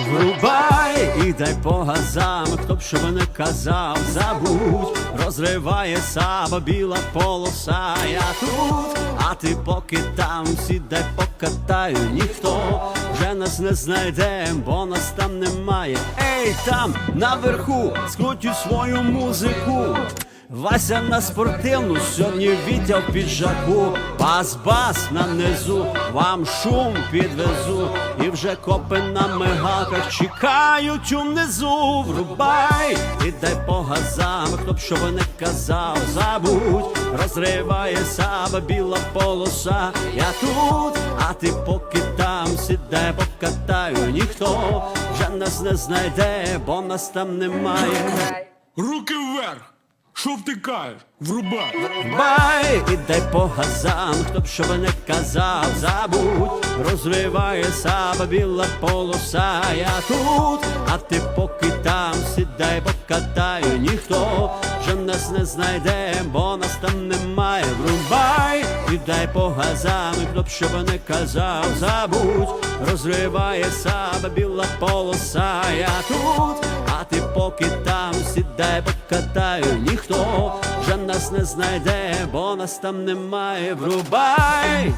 Врубай і дай по газам, хто б що не казав, забудь, розриває саба біла полоса, я тут, а ти поки там, сідай покатаю, ніхто вже нас не знайде, бо нас там немає. Ей, там наверху, скрутю свою музику. Вася на спортивну, сьогодні Вітя в піджаку, бас-бас на низу, вам шум підвезу, і вже копи на мигалках чекають унизу, врубай, і дай по газам, хто б що би не казав, забудь, розриває саба біла полоса, я тут, а ти поки там. Сідай, покатаю, ніхто вже нас не знайде, бо нас там немає. Руки вверх! Що втикаєш? Врубай! Бай, і дай по газам, хто б що би не казав, забудь, розриває саба біла полоса, я тут, а ти поки там сідай, покатаю, ніхто вже нас не знайде, бо нас там немає. Врубай, і дай по газам, хто б що би не казав, забудь, розриває саба біла полоса, я тут, сідай, покатаю, ніхто вже нас не знайде, бо нас там немає. Врубай.